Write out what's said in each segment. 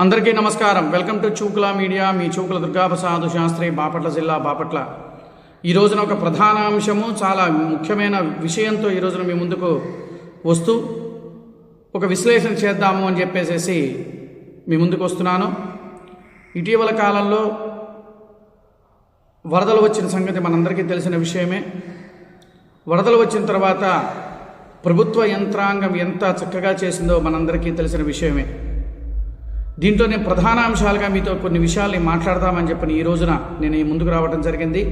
అందరికీ నమస్కారం. Welcome to Chukula media. మీ చూకుల దుర్గాప్రసాద్ శాస్త్రి బాపట్ల జిల్లా బాపట్ల. ఈ రోజున ఒక ప్రధాన అంశము చాలా ముఖ్యమైన విషయంతో ఈ రోజున మీ ముందుకు వస్తూ ఒక విశ్లేషణ చేద్దాము అని చెప్పేసేసి మీ ముందుకు వస్తున్నాను. ఇటీవల కాలంలో వరదలు వచ్చిన సంగతి మనందరికీ తెలిసిన విషయమే. వరదలు వచ్చిన తర్వాత ప్రభుత్వ యంత్రాంగం ఎంత చక్కగా చేసిందో మనందరికీ తెలిసిన విషయమే. దీంట్లో నేను ప్రధాన అంశాలుగా మీతో కొన్ని విషయాల్ని మాట్లాడదామని చెప్పని ఈ రోజున నేను ఈ ముందుకు రావడం జరిగింది.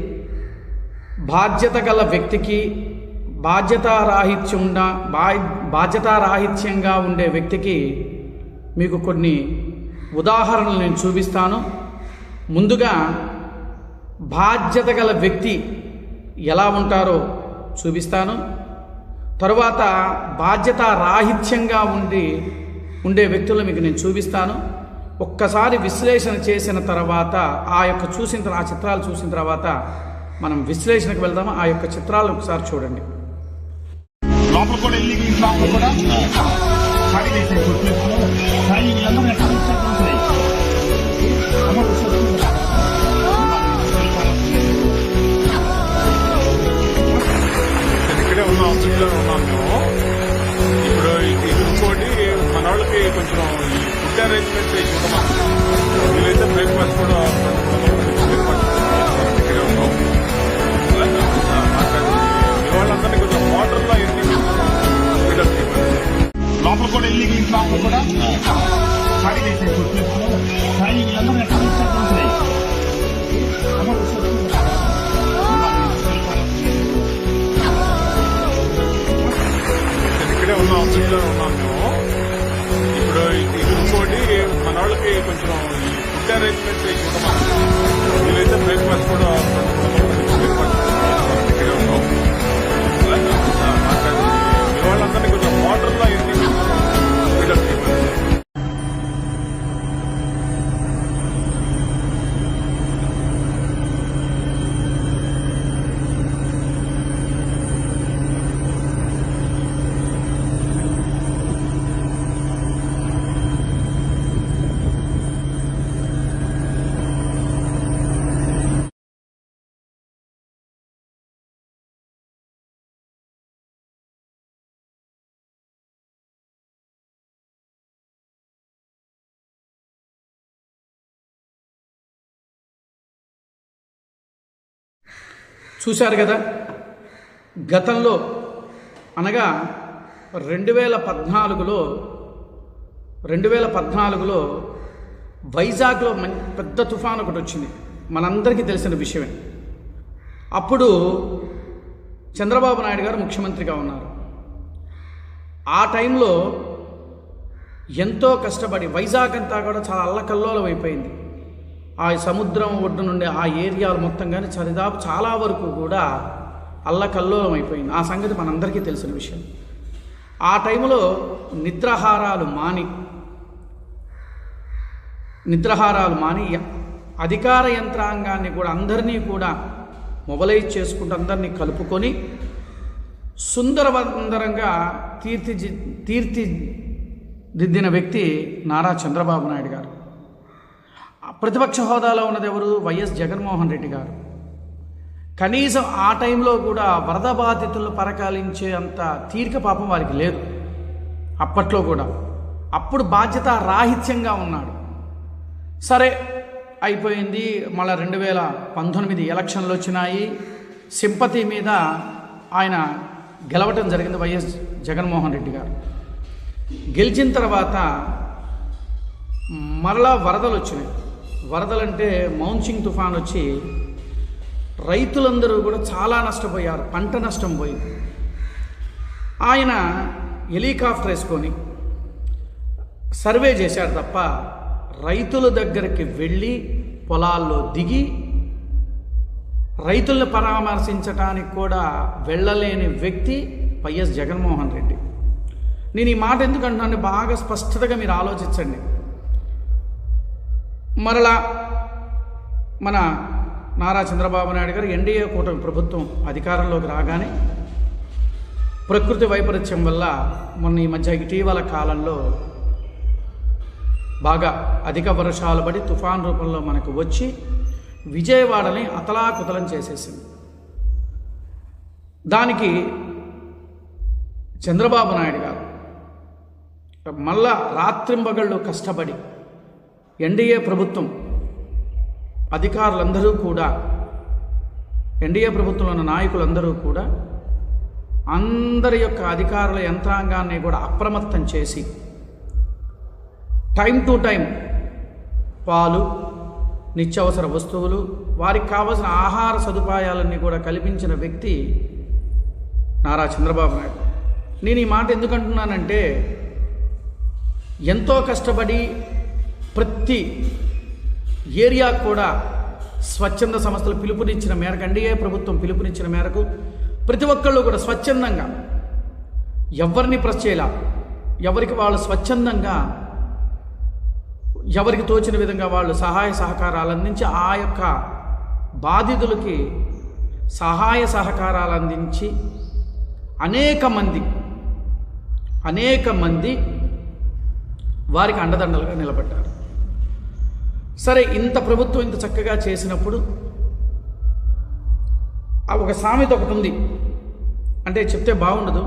బాధ్యత గల వ్యక్తికి బాధ్యతారాహిత్యం ఉన్న బా బాధ్యతారాహిత్యంగా ఉండే వ్యక్తికి మీకు కొన్ని ఉదాహరణలు నేను చూపిస్తాను. ముందుగా బాధ్యత గల వ్యక్తి ఎలా ఉంటారో చూపిస్తాను. తరువాత బాధ్యత రాహిత్యంగా ఉండి ఉండే వ్యక్తులు మీకు నేను చూపిస్తాను. ఒక్కసారి విశ్లేషణ చేసిన తర్వాత ఆ యొక్క చూసిన ఆ చిత్రాలు చూసిన తర్వాత మనం విశ్లేషణకు వెళ్దాము? ఆ యొక్క చిత్రాలు ఒకసారి చూడండి. లోపల కూడా వెళ్ళి లోపల కూడా. ఎంకరేజ్మెంట్ ఫుడ్ అరేంజ్మెంట్ ఇవ్వమా వీలైతే బ్రేక్ఫాస్ట్ కూడా చూశారు కదా? గతంలో అనగా రెండు వేల పద్నాలుగులో రెండు వేల పద్నాలుగులో వైజాగ్లో మం పెద్ద తుఫాన్ ఒకటి వచ్చింది. మనందరికీ తెలిసిన విషయమే. అప్పుడు చంద్రబాబు నాయుడు గారు ముఖ్యమంత్రిగా ఉన్నారు. ఆ టైంలో ఎంతో కష్టపడి వైజాగ్ అంతా కూడా చాలా అల్లకల్లోలం అయిపోయింది. ఆ సముద్రం ఒడ్డు నుండి ఆ ఏరియాలు మొత్తం కానీ చరిదాపు చాలా వరకు కూడా అల్లకల్లోలం అయిపోయింది. ఆ సంగతి మనందరికీ తెలిసిన విషయం. ఆ టైంలో నిద్రాహారాలు మాని నిద్రాహారాలు మాని అధికార యంత్రాంగాన్ని కూడా అందరినీ కూడా మొబలైజ్ చేసుకుంటూ అందరినీ కలుపుకొని సుందరవందరంగా తీర్తి దిద్దిన వ్యక్తి నారా చంద్రబాబు నాయుడు గారు. ప్రతిపక్ష హోదాలో ఉన్నది ఎవరు? వైఎస్ జగన్మోహన్ రెడ్డి గారు. కనీసం ఆ టైంలో కూడా వరద బాధితులను పరకాలించే అంత తీరిక పాపం వారికి లేదు. అప్పట్లో కూడా. అప్పుడు బాధ్యత రాహిత్యంగా ఉన్నాడు. సరే అయిపోయింది. మళ్ళీ రెండు వేల పంతొమ్మిది ఎలక్షన్లు వచ్చినాయి. సింపతి మీద ఆయన గెలవటం జరిగింది వైఎస్ జగన్మోహన్ రెడ్డి గారు. గెలిచిన తర్వాత మరలా వరదలు వచ్చినాయి. వరదలంటే మౌన్సింగ్ తుఫాన్ వచ్చి రైతులందరూ కూడా చాలా నష్టపోయారు. పంట నష్టం పోయింది. ఆయన హెలికాప్టర్ వేసుకొని సర్వే చేశారు తప్ప రైతుల దగ్గరికి వెళ్ళి పొలాల్లో దిగి రైతుల్ని పరామర్శించటానికి కూడా వెళ్ళలేని వ్యక్తి వైఎస్ జగన్మోహన్ రెడ్డి. నేను ఈ మాట ఎందుకు అంటున్నాను? బాగా స్పష్టతగా మీరు ఆలోచించండి. మరలా మన నారా చంద్రబాబు నాయుడు గారు ఎన్డీఏ కూటమి ప్రభుత్వం అధికారంలోకి రాగానే ప్రకృతి వైపరీత్యం వల్ల మొన్న ఈ మధ్య ఇటీవల కాలంలో బాగా అధిక వర్షాలు పడి తుఫాన్ రూపంలో మనకు వచ్చి విజయవాడని అతలాకుతలం చేసేసింది. దానికి చంద్రబాబు నాయుడు గారు మళ్ళా రాత్రింబగళ్ళు కష్టపడి ఎన్డీఏ ప్రభుత్వం అధికారులందరూ కూడా ఎన్డీఏ ప్రభుత్వంలో ఉన్న నాయకులందరూ కూడా అందరి యొక్క అధికారుల యంత్రాంగాన్ని కూడా అప్రమత్తం చేసి టైం టు టైం పాలు నిత్యావసర వస్తువులు వారికి కావలసిన ఆహార సదుపాయాలన్నీ కూడా కల్పించిన వ్యక్తి నారా చంద్రబాబు నాయుడు. నేను ఈ మాట ఎందుకంటున్నానంటే ఎంతో కష్టపడి ప్రతి ఏరియా కూడా స్వచ్ఛంద సంస్థలు పిలుపునిచ్చిన మేరకు ఎన్డీఏ ప్రభుత్వం పిలుపునిచ్చిన మేరకు ప్రతి ఒక్కళ్ళు కూడా స్వచ్ఛందంగా ఎవరిని ప్రెస్ చేయాల ఎవరికి వాళ్ళు స్వచ్ఛందంగా ఎవరికి తోచిన విధంగా వాళ్ళు సహాయ సహకారాలు అందించి ఆ యొక్క బాధితులకి సహాయ సహకారాలు అందించి అనేక మంది అనేక మంది వారికి అండదండలుగా నిలబడ్డారు. సరే ఇంత ప్రభుత్వం ఇంత చక్కగా చేసినప్పుడు ఆ ఒక సామెత ఒకటి ఉంది. అంటే చెప్తే బాగుండదు.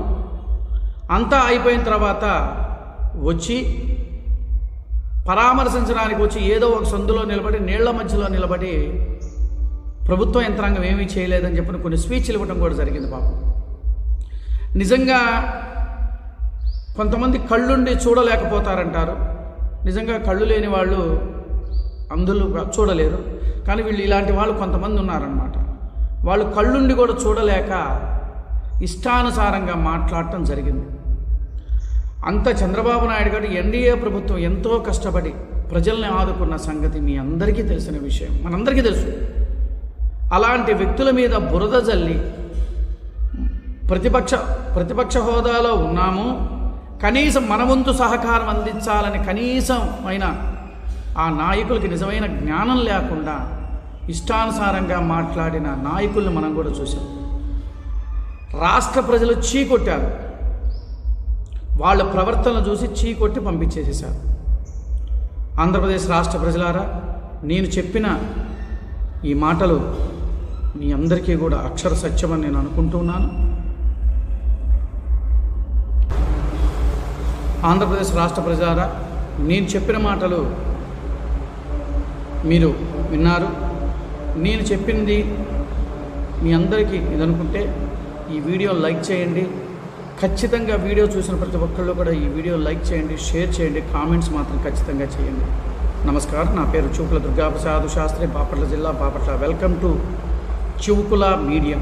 అంతా అయిపోయిన తర్వాత వచ్చి పరామర్శించడానికి వచ్చి ఏదో ఒక సందులో నిలబడి నీళ్ళ మధ్యలో నిలబడి ప్రభుత్వ యంత్రాంగం ఏమీ చేయలేదని చెప్పిన కొన్ని స్పీచ్లు ఇవ్వడం కూడా జరిగింది పాపం. నిజంగా కొంతమంది కళ్ళుండి చూడలేకపోతారంటారు. నిజంగా కళ్ళు లేని వాళ్ళు అందులో చూడలేరు. కానీ వీళ్ళు ఇలాంటి వాళ్ళు కొంతమంది ఉన్నారనమాట వాళ్ళు కళ్ళుండి కూడా చూడలేక ఇష్టానుసారంగా మాట్లాడటం జరిగింది. అంత చంద్రబాబు నాయుడు గారు ఎన్డీఏ ప్రభుత్వం ఎంతో కష్టపడి ప్రజల్ని ఆదుకున్న సంగతి మీ అందరికీ తెలిసిన విషయం. మనందరికీ తెలుసు. అలాంటి వ్యక్తుల మీద బురద జల్లి ప్రతిపక్ష ప్రతిపక్ష హోదాలో ఉన్నాము. కనీసం మన వంతు సహకారం అందించాలని కనీసం అయినా ఆ నాయకులకి నిజమైన జ్ఞానం లేకుండా ఇష్టానుసారంగా మాట్లాడిన నాయకుల్ని మనం కూడా చూసాం రాష్ట్ర ప్రజలు చీకొట్టారు వాళ్ళ ప్రవర్తనలు చూసి చీకొట్టి పంపించేసేశారు. ఆంధ్రప్రదేశ్ రాష్ట్ర ప్రజలారా నేను చెప్పిన ఈ మాటలు మీ అందరికీ కూడా అక్షర సత్యమని నేను అనుకుంటున్నాను ఆంధ్రప్రదేశ్ రాష్ట్ర ప్రజలారా నేను చెప్పిన మాటలు మీరు విన్నారు. నేను చెప్పింది మీ అందరికీ ఇది అనుకుంటే ఈ వీడియో లైక్ చేయండి. ఖచ్చితంగా వీడియో చూసిన ప్రతి ఒక్కళ్ళు కూడా ఈ వీడియో లైక్ చేయండి షేర్ చేయండి కామెంట్స్ మాత్రం ఖచ్చితంగా చేయండి. నమస్కారం. నా పేరు చూపుల దుర్గాప్రసాద్ శాస్త్రి బాపట్ల జిల్లా Bapatla. Welcome to Chivukula media.